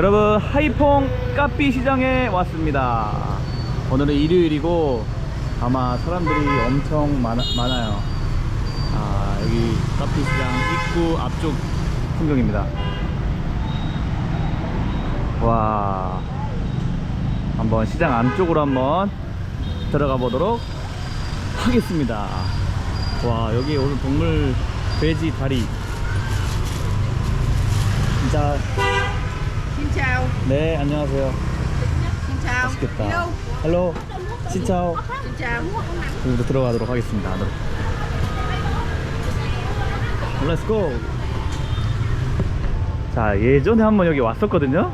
여러분 하이퐁 카피 시장에 왔습니다. 오늘은 일요일이고 아마 사람들이 엄청 많아, 많아요. 아 여기 카피 시장 입구 앞쪽 풍경입니다. 와 한번 시장 안쪽으로 한번 들어가 보도록 하겠습니다. 와 여기 오늘 동물 돼지 다리 진짜 chào. 네 안녕하세요. Xin chào. 맛있겠다. Hello. 헬로 신차오 Xin chào. 우리도 들어가도록 하겠습니다 안으로 렛츠고 자 예전에 한번 여기 왔었거든요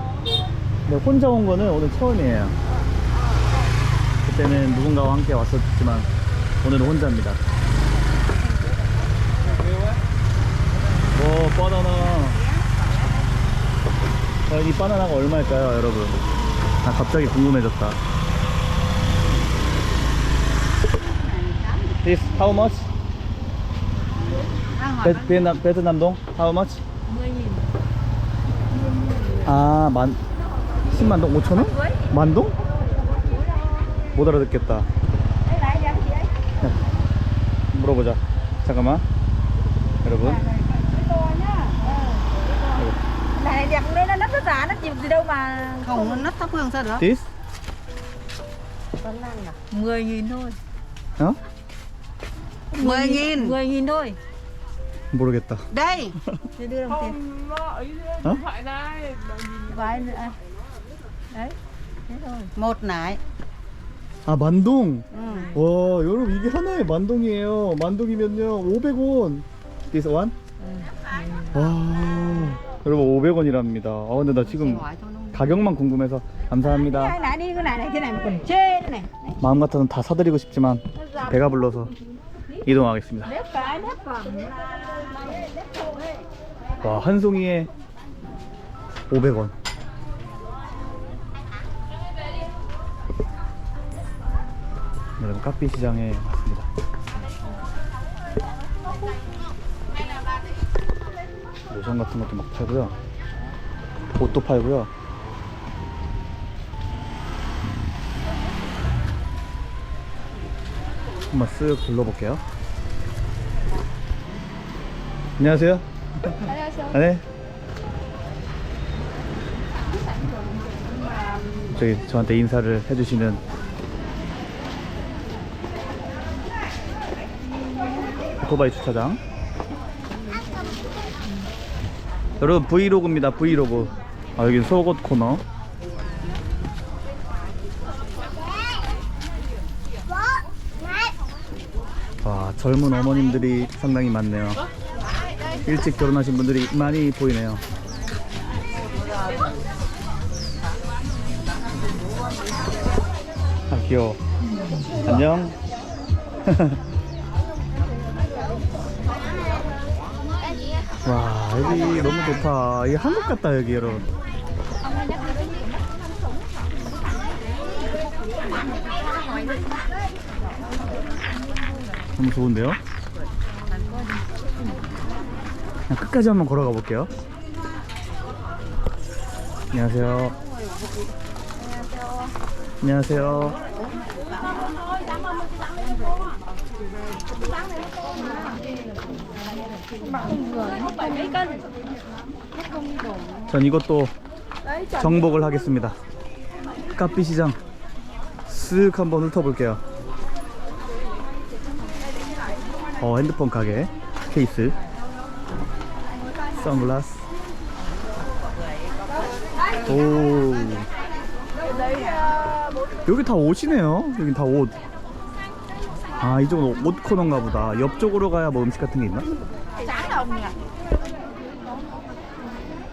근데 혼자 온 거는 오늘 처음이에요 그때는 누군가와 함께 왔었지만 오늘은 혼자입니다 오 바나나 자, 이 바나나가 얼마일까요 여러분 나 갑자기 궁금해졌다 This how much? Đang hỏi 베, bán 베트남, 베트남 동 how much? 10.000. 아, 만 10만 동 5천 원? 만 동? 못 알아듣겠다. Ấy. 물어보자. 잠깐만. 여러분. To nhá. Này đẹp đây nó nắp nó giả nó chịu gì đâu mà không nó nắp thấp hơn sao được This? 10.000 thôi 어? 10.000 10.000 thôi 모르겠다. đây để đưa đồng tiền 어? vài nữa đấy thế thôi một nải 아, 만동. ừ. 와, 여러분 이게 하나에 만동이에요. 만동이면요 500원. This one? 와, 여러분 500원이랍니다. 아, 근데 나 지금 nó 가격만 궁금해서 감사합니다. mà còn chê nữa này Này, 마음 같아서는 다 사드리고 싶지만. 배가 불러서 이동하겠습니다. 와, 한 송이에 500원. 여러분, 카피 시장에 왔습니다. 로션 같은 것도 막 팔고요. 옷도 팔고요. 한번 쓱 둘러볼게요. 안녕하세요. 아, 네. 저기 저한테 인사를 해주시는 오토바이 주차장. 여러분 브이로그입니다. 브이로그. 아 여기 속옷 코너. 와 젊은 어머님들이 상당히 많네요. 일찍 결혼하신 분들이 많이 보이네요. 아 귀여워. 안녕. 와 여기 너무 좋다. 이게 한국 같다 여기 여러분. 너무 좋은데요? 끝까지 한번 걸어가 볼게요. 안녕하세요. 안녕하세요. 전 이것도 정복을 하겠습니다. 카피 시장 쓱 한번 훑어볼게요. 어, 핸드폰 가게 케이스 선글라스 오 여기 다 옷이네요 여기 다 옷 아 이쪽은 옷 코너인가 보다 옆쪽으로 가야 뭐 음식 같은 게 있나?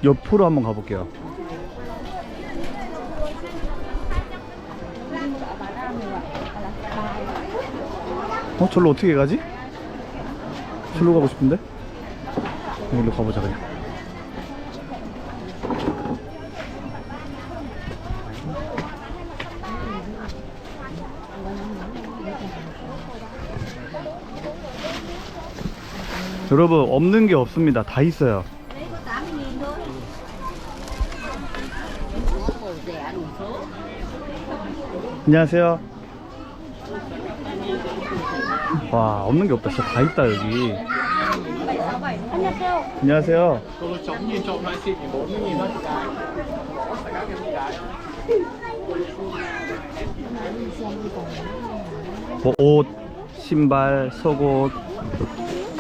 옆으로 한번 가볼게요 어? 절로 어떻게 가지? 절로 가고 싶은데? 여기로 가보자 그냥 여러분 없는 게 없습니다 다 있어요 안녕하세요. 와 없는 게 없다. 진짜 다 있다 여기. 안녕하세요. 뭐 옷, 신발, 속옷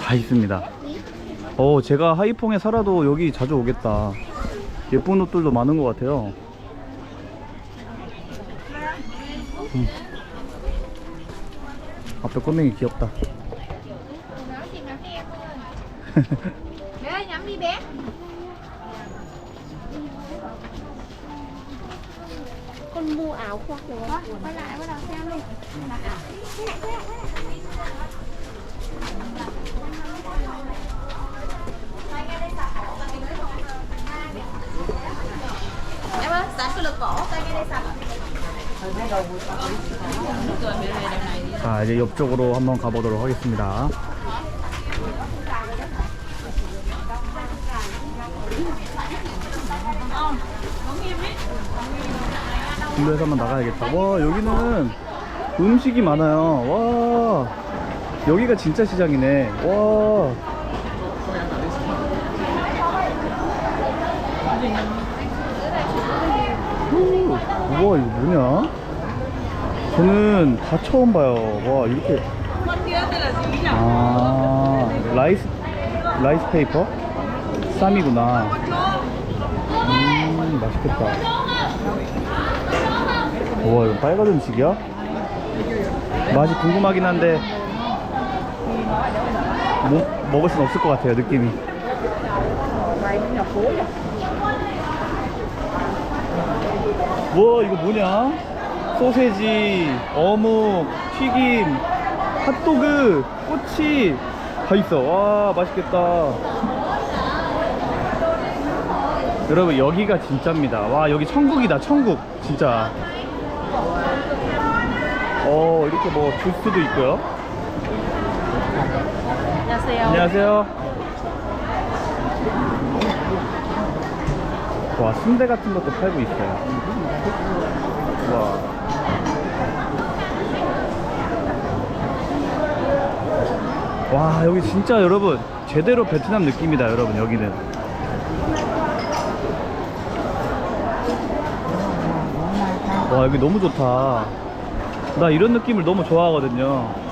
다 있습니다. 어, 제가 하이퐁에 살아도 여기 자주 오겠다. 예쁜 옷들도 많은 것 같아요. 음. 앞에 꼬맹이 귀엽다. Con mua áo khoác rồi quay lại bắt đầu xem Là áo 자, 이제 옆쪽으로 한번 가보도록 하겠습니다. 일로에서 한번 나가야겠다. 와, 여기는 음식이 많아요. 와, 여기가 진짜 시장이네. 와. 오, 우와, 이거 뭐냐? 저는 다 처음 봐요. 와, 이렇게. 아, 라이스, 라이스 페이퍼? 쌈이구나. 음, 맛있겠다. 우와, 이거 빨간 음식이야? 맛이 궁금하긴 한데, 뭐, 먹을 순 없을 것 같아요, 느낌이. 와, 이거 뭐냐? 소세지, 어묵, 튀김, 핫도그, 꼬치 다 있어. 와, 맛있겠다. 여러분, 여기가 진짜입니다. 와, 여기 천국이다, 천국. 진짜. 어, 이렇게 뭐 주스도 있고요. 안녕하세요. 와, 순대 같은 것도 팔고 있어요. 와. 와, 여기 진짜 여러분, 제대로 베트남 느낌이다, 여러분, 여기는. 와, 여기 너무 좋다. 나 이런 느낌을 너무 좋아하거든요.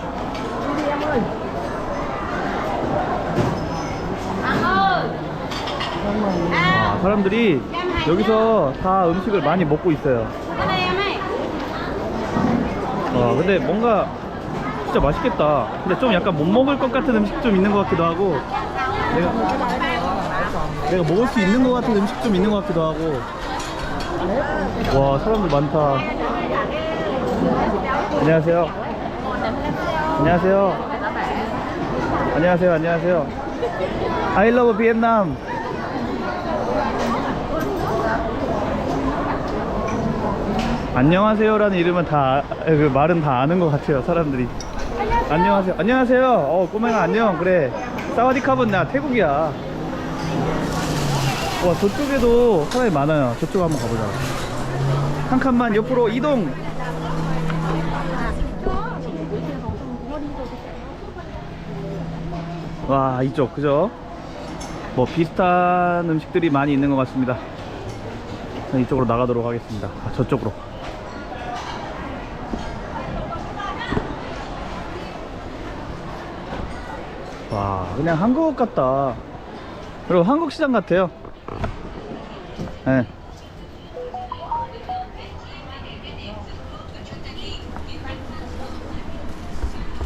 아, 사람들이 여기서 다 음식을 많이 먹고 있어요. 와, 근데 뭔가 진짜 맛있겠다. 근데 좀 약간 못 먹을 것 같은 음식 좀 있는 것 같기도 하고. 내가, 내가 먹을 수 있는 것 같은 음식 좀 있는 것 같기도 하고. 와, 사람들 많다. 안녕하세요. 안녕하세요. 안녕하세요. 안녕하세요. I love Vietnam. 안녕하세요라는 이름은 다, 아, 그 말은 다 아는 것 같아요, 사람들이. 안녕하세요. 안녕하세요. 어, 꼬맹아, 안녕. 그래. 사와디캅은 나 태국이야. 와, 저쪽에도 사람이 많아요. 저쪽 한번 가보자. 한 칸만 옆으로 이동. 와, 이쪽, 그죠? 뭐 비슷한 음식들이 많이 있는 것 같습니다. 이쪽으로 나가도록 하겠습니다. 아, 저쪽으로. 와, 그냥 한국 같다. 그리고 한국 시장 같아요. 예.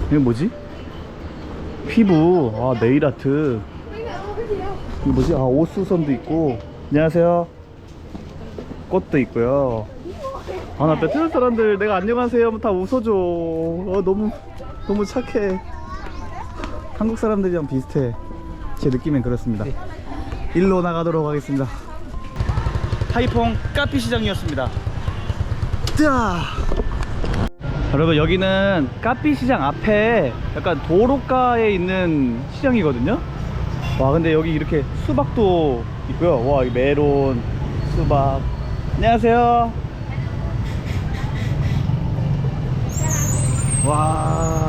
이게 뭐지? 피부, 아, 네일 아트. 이거 뭐지? 아, 옷 수선도 있고. 안녕하세요. 꽃도 있고요. 아, 나 베트남 사람들 내가 안녕하세요 하면 다 웃어줘. 어, 너무, 너무 착해. 한국 사람들이랑 비슷해. 제 느낌엔 그렇습니다. 일로 나가도록 하겠습니다. 하이퐁 카피 시장이었습니다. 자. 여러분 여기는 카피 시장 앞에 약간 도로가에 있는 시장이거든요. 와 근데 여기 이렇게 수박도 있고요. 와이 메론, 수박, 안녕하세요. 와.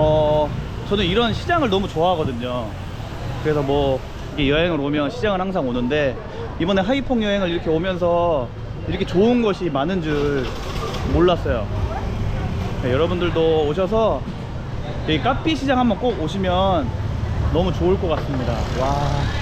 어, 저는 이런 시장을 너무 좋아하거든요. 그래서 뭐 여행을 오면 시장을 항상 오는데 이번에 하이퐁 여행을 이렇게 오면서 이렇게 좋은 것이 많은 줄 몰랐어요. 네, 여러분들도 오셔서 이 카피 시장 한번 꼭 오시면 너무 좋을 것 같습니다. 와.